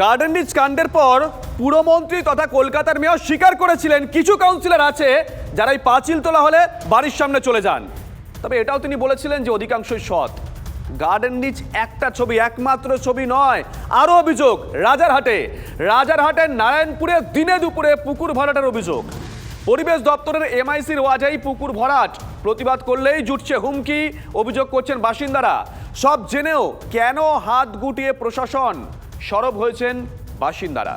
Garden rich কাণ্ডের পর পুরমন্ত্রী তথা কলকাতার মেয়র স্বীকার করেছিলেন। কিছু কাউন্সিলর আছে যারা এই পাঁচিল তোলা হলে বাড়ির সামনে চলে যান। তবে এটাও তিনি বলেছিলেন যে অধিকাংশই সৎ। গার্ডেন রিচ একটা ছবি, একমাত্র ছবি নয়, আরও অভিযোগ, রাজারহাটে। রাজারহাটের নারায়ণপুরে দিনে দুপুরে পুকুর ভরাটের অভিযোগ। পরিবেশ দপ্তরের এমআইসির ওয়াজাই পুকুর ভরাট। প্রতিবাদ করলেই জুটছে হুমকি, অভিযোগ করছেন বাসিন্দারা। সব জেনেও কেন হাত গুটিয়ে প্রশাসন? সরব হয়েছেন বাসিন্দারা।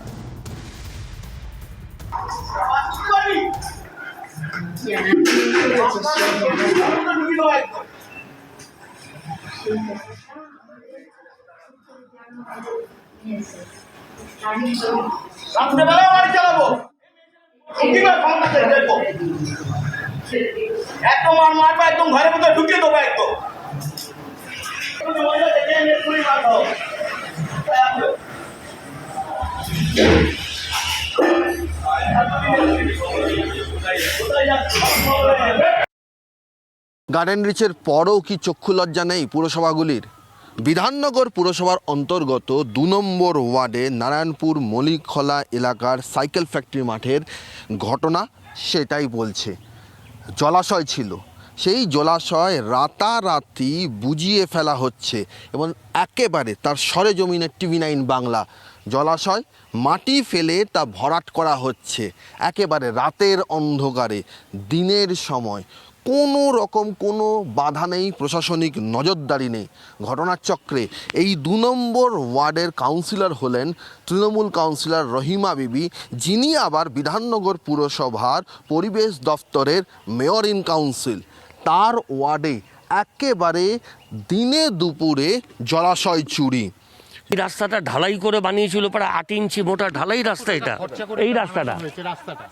চালাবো। একদম আর মারবো একদম ঘরের মধ্যে ঢুকিয়ে দেবো একদম। গার্ডেন রিচের পরও কি চক্ষু লজ্জা নেই পুরসভাগুলির? বিধাননগর পুরসভার অন্তর্গত দু নম্বর ওয়ার্ডে নারায়ণপুর মলিকখলা এলাকার সাইকেল ফ্যাক্টরি মাঠের ঘটনা সেটাই বলছে। জলাশয় ছিল। সেই জলাশয় রাতারাতি বুঝিয়ে ফেলা হচ্ছে এবং একেবারে তার সরেজমিনের টিভি নাইন বাংলা জলাশয়, মাটি ফেলে তা ভরাট করা হচ্ছে। একেবারে রাতের অন্ধকারে, দিনের সময়। কোনো রকম কোনো বাধা নেই, প্রশাসনিক নজরদারি নেই। ঘটনার চক্রে এই দু নম্বর ওয়ার্ডের কাউন্সিলর হলেন তৃণমূল কাউন্সিলর রহিমা বিবি, যিনি আবার বিধাননগর পুরসভার পরিবেশ দফতরের মেয়র ইন কাউন্সিল। তার ওয়ার্ডে একেবারে দিনে দুপুরে জলাশয় চুরি। এই রাস্তাটা ঢালাই করে বানিয়েছিল প্রায় আট ইঞ্চি মোটা ঢালাই রাস্তা এটা। এই রাস্তাটা।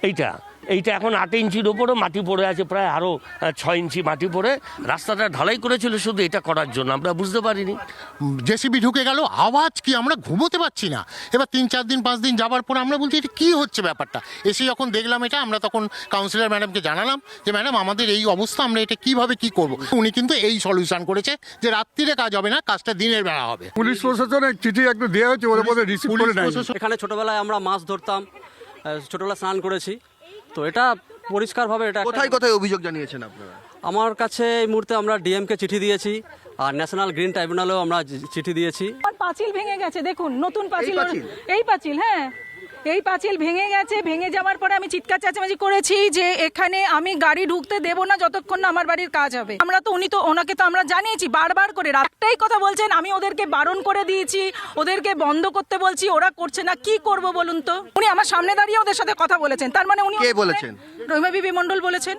এইটা। এইটা এখন আট ইঞ্চির ওপরও মাটি পড়ে আছে প্রায় আরও ছয় ইঞ্চি মাটি পড়ে। রাস্তাটা ঢালাই করেছিল শুধু এটা করার জন্য আমরা বুঝতে পারিনি। জেসিবি ঢুকে গেল আওয়াজ কি আমরা ঘুমোতে পারছি না? এবার তিন চার দিন পাঁচ দিন যাবার পর আমরা বলছি এটা কী হচ্ছে ব্যাপারটা? এসে যখন দেখলাম এটা আমরা তখন কাউন্সিলর ম্যাডামকে জানালাম যে ম্যাডাম আমাদের এই অবস্থা আমরা এটা কীভাবে কি করব? উনি কিন্তু এই সলিউশন করেছে যে রাত্রিরে কাজ হবে না কাজটা দিনের বেলা হবে। পুলিশ প্রশাসনের চিঠি একটু দেওয়া হয়েছে ওদের মধ্যে রিসিভ করে এখানে ছোটবেলায় আমরা মাছ ধরতাম আহ, ছোটবেলায় স্নান করেছি। তো এটা পরিষ্কারভাবে এটা একটা- কোথায় কোথায় অভিযোগ জানিয়েছেন আপনারা? আমার কাছে এই মুহূর্তে আমরা ডিএমকে চিঠি দিয়েছি আর ন্যাশনাল গ্রিন ট্রাইব্যুনালেও আমরা চিঠি দিয়েছি। আর পাঁচিল ভেঙে গেছে দেখুন নতুন পাঁচিল পাঁচিল? এই পাঁচিল হ্যাঁ। এই পাঁচিল ভেঙে গেছে ভেঙে যাওয়ার পরে আমি চিৎকার চেঁচামেচি করেছি যে এখানে আমি গাড়ি ঢুকতে দেবো না যতক্ষণ না আমার বাড়ির কাজ হবে। আমরা তো উনি তো ওনাকে তো আমরা জানিয়েছি বারবার করে একটাই কথা বলছেন আমি ওদেরকে বারণ করে দিয়েছি ওদেরকে বন্ধ করতে বলছি ওরা করছে না কি করব বলুন তো? উনি আমার সামনে দাঁড়িয়ে ওদের সাথে কথা বলেছেন তার মানে উনি কে বলেছেন? রহিমা বিবি মণ্ডল বলেছেন।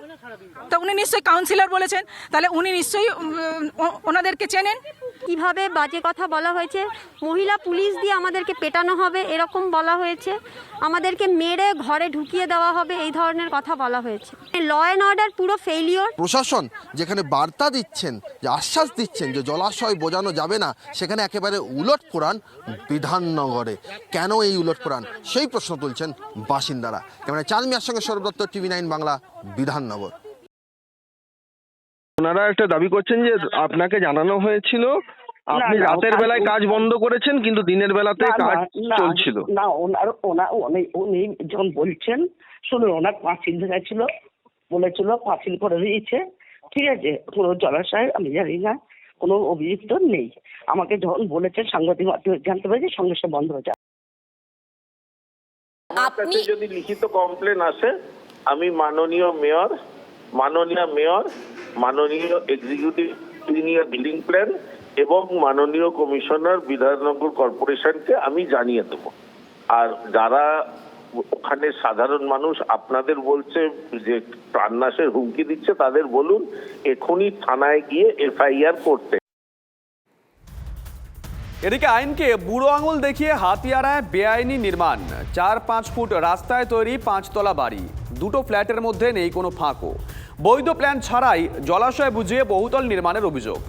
তা উনি নিশ্চয়ই কাউন্সিলর বলেছেন তাহলে উনি নিশ্চয়ই ওনাদেরকে চেনেন? কীভাবে বাজে কথা বলা হয়েছে? মহিলা পুলিশ দিয়ে আমাদেরকে পেটানো হবে, এরকম বলা হয়েছে। আমাদেরকে মেরে ঘরে ঢুকিয়ে দেওয়া হবে, এই ধরনের কথা বলা হয়েছে। ল অ্যান্ড অর্ডার পুরো ফেলিওর প্রশাসন যেখানে বার্তা দিচ্ছেন, যে আশ্বাস দিচ্ছেন যে জলাশয় বোঝানো যাবে না, সেখানে একেবারে উলট কোরআন বিধাননগরে। কেন এই উলট কোরআন সেই প্রশ্ন তুলছেন বাসিন্দারা। কেমন চালমিয়ার সঙ্গে সৌরভ দত্ত, টিভি নাইন বাংলা, বিধাননগর। ওনারা একটা দাবি করছেন যে আপনাকে জানানো হয়েছিল আপনি রাতের বেলায় কাজ বন্ধ করেছেন কিন্তু দিনের বেলাতে কাজ চলছিল। না ওনার ওনা উনি উনি যখন বলছেন শুনুন ওনার পাঁচিল ধরেছিল বলেছিল পাঁচিল করে দিয়েছে ঠিক আছে কোনো জলাশয় আমি জানি না কোনো অভিযুক্ত নেই। আমাকে যখন বলেছে সাংবাদিক মাধ্যমে জানতে পেরেছি সঙ্গে সঙ্গে বন্ধ হয়ে যায়। আপনি যদি লিখিত কমপ্লেন আসে আমি মাননীয় মেয়র মাননীয় মেয়র মাননীয় এক্সিকিউটিভ ইঞ্জিনিয়ার বিল্ডিং প্ল্যান এবং মাননীয় কমিশনার বিধাননগর কর্পোরেশনকে আমি জানিয়ে দেবো। আর যারা ওখানে সাধারণ মানুষ, আপনাদের বলছে যে প্রাণনাশের হুমকি দিচ্ছে, তাদের বলুন, এখনই থানায় গিয়ে এফআইআর করতে। এদিকে আইনকে বুড়ো আঙুল দেখিয়ে হাতিয়ারায় বেআইনি নির্মাণ। চার পাঁচ ফুট রাস্তায় তৈরি পাঁচতলা বাড়ি। দুটো ফ্ল্যাটের মধ্যে নেই কোনো ফাঁকও। বৈধ প্ল্যান ছাড়াই জলাশয় বুঝিয়ে বহুতল নির্মাণের অভিযোগ।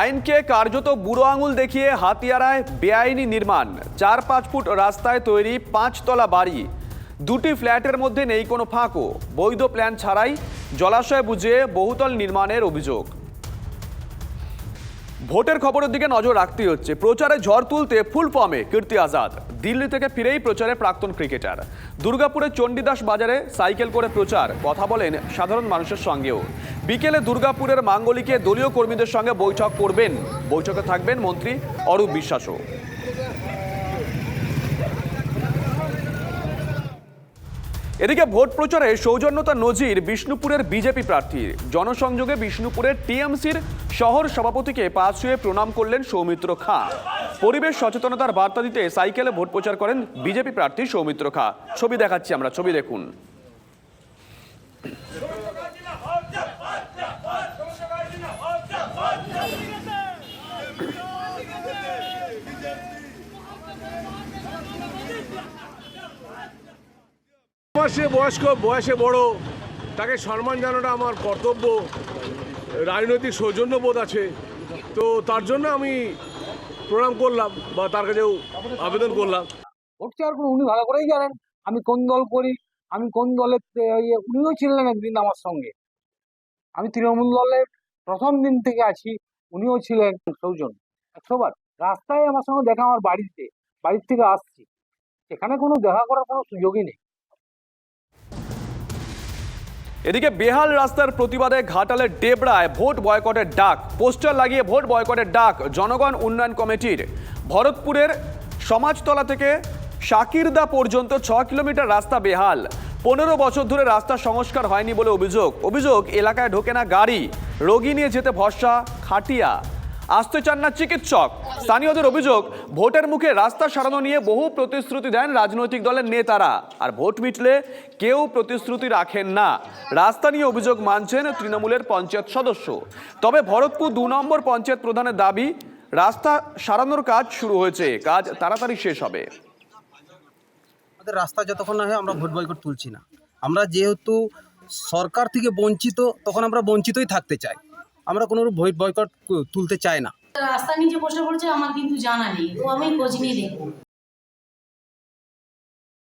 আইনকে কার্যত বুড়ো আঙুল দেখিয়ে হাতিয়ারায় বেআইনি নির্মাণ। চার পাঁচ ফুট রাস্তায় তৈরি পাঁচতলা বাড়ি। দুটি ফ্ল্যাটের মধ্যে নেই কোনো ফাঁকও। বৈধ প্ল্যান ছাড়াই জলাশয় বুঝিয়ে বহুতল নির্মাণের অভিযোগ। ভোটের খবরের দিকে নজর রাখতেই হচ্ছে। প্রচারে ঝড় তুলতে ফুল ফর্মে কীর্তি আজাদ। দিল্লি থেকে ফিরেই প্রচারে প্রাক্তন ক্রিকেটার। দুর্গাপুরের চণ্ডীদাস বাজারে সাইকেল করে প্রচার। কথা বলেন সাধারণ মানুষের সঙ্গেও। বিকেলে দুর্গাপুরের মাঙ্গলিকে দলীয় কর্মীদের সঙ্গে বৈঠক করবেন। বৈঠকে থাকবেন মন্ত্রী অরূপ বিশ্বাসও। এদিকে ভোট প্রচারে সৌজন্যতা নজির বিষ্ণুপুরের বিজেপি প্রার্থী জনসংযোগে বিষ্ণুপুরের টিএমসির শহর সভাপতিকে পা ছুঁয়ে প্রণাম করলেন সৌমিত্র খাঁ। পরিবেশ সচেতনতার বার্তা দিতে সাইকেলে ভোট প্রচার করেন বিজেপি প্রার্থী সৌমিত্র খাঁ। ছবি দেখাচ্ছি আমরা, ছবি দেখুন। বয়সে বয়স্ক বয়সে বড় তাকে সম্মান জানানোটা আমার কর্তব্য। রাজনৈতিক সৌজন্যবোধ আছে। তো তার জন্য আমি প্রণাম করলাম বা তার কাছেও আবেদন করলাম। করে উনি ভালো করেই জানেন। আমি কোন দল করি আমি কোন দলের ইয়ে, উনিও ছিলেন একদিন আমার সঙ্গে। আমি তৃণমূল দলের প্রথম দিন থেকে আছি উনিও ছিলেন সৌজন। একশোবার রাস্তায় আমার সঙ্গে দেখা আমার বাড়িতে বাড়ির থেকে আসছি। সেখানে কোনো দেখা করার কোনো সুযোগই নেই। এদিকে বেহাল রাস্তার প্রতিবাদে ঘাটালের ডেবড়ায় ভোট বয়কটের ডাক, পোস্টার লাগিয়ে ভোট বয়কটের ডাক জনগণ উন্নয়ন কমিটির। ভরতপুরের সমাজতলা থেকে শাকিরদা পর্যন্ত ছ কিলোমিটার রাস্তা বেহাল। পনেরো বছর ধরে রাস্তা সংস্কার হয়নি বলে অভিযোগ। অভিযোগ, এলাকায় ঢোকে না গাড়ি। রোগী নিয়ে যেতে ভরসা, খাটিয়া। আসতে চান না চিকিৎসক। স্থানীয়দের অভিযোগ, ভোটের মুখে রাস্তা সারানো নিয়ে বহু প্রতিশ্রুতি দেন রাজনৈতিক দলের নেতারা। আর ভোট মিটলে কেউ প্রতিশ্রুতি রাখেন না। রাস্তা নিয়ে অভিযোগ মানছেন তৃণমূলের পঞ্চায়েত সদস্য। তবে ভরতপুর দু নম্বর পঞ্চায়েত প্রধানের দাবি রাস্তা সারানোর কাজ শুরু হয়েছে কাজ তাড়াতাড়ি শেষ হবে। আমাদের রাস্তা যতক্ষণ না হয় আমরা ভোট বয়কট তুলছি না। আমরা যেহেতু সরকার থেকে বঞ্চিত তখন আমরা বঞ্চিতই থাকতে চাই। আমরা কোনো ভোট বয়কট তুলতে চাই না। রাস্তা নিচে বসে পড়ছে আমার কিন্তু জানা নেই। তো আমি খোঁজ নিয়ে দেখব।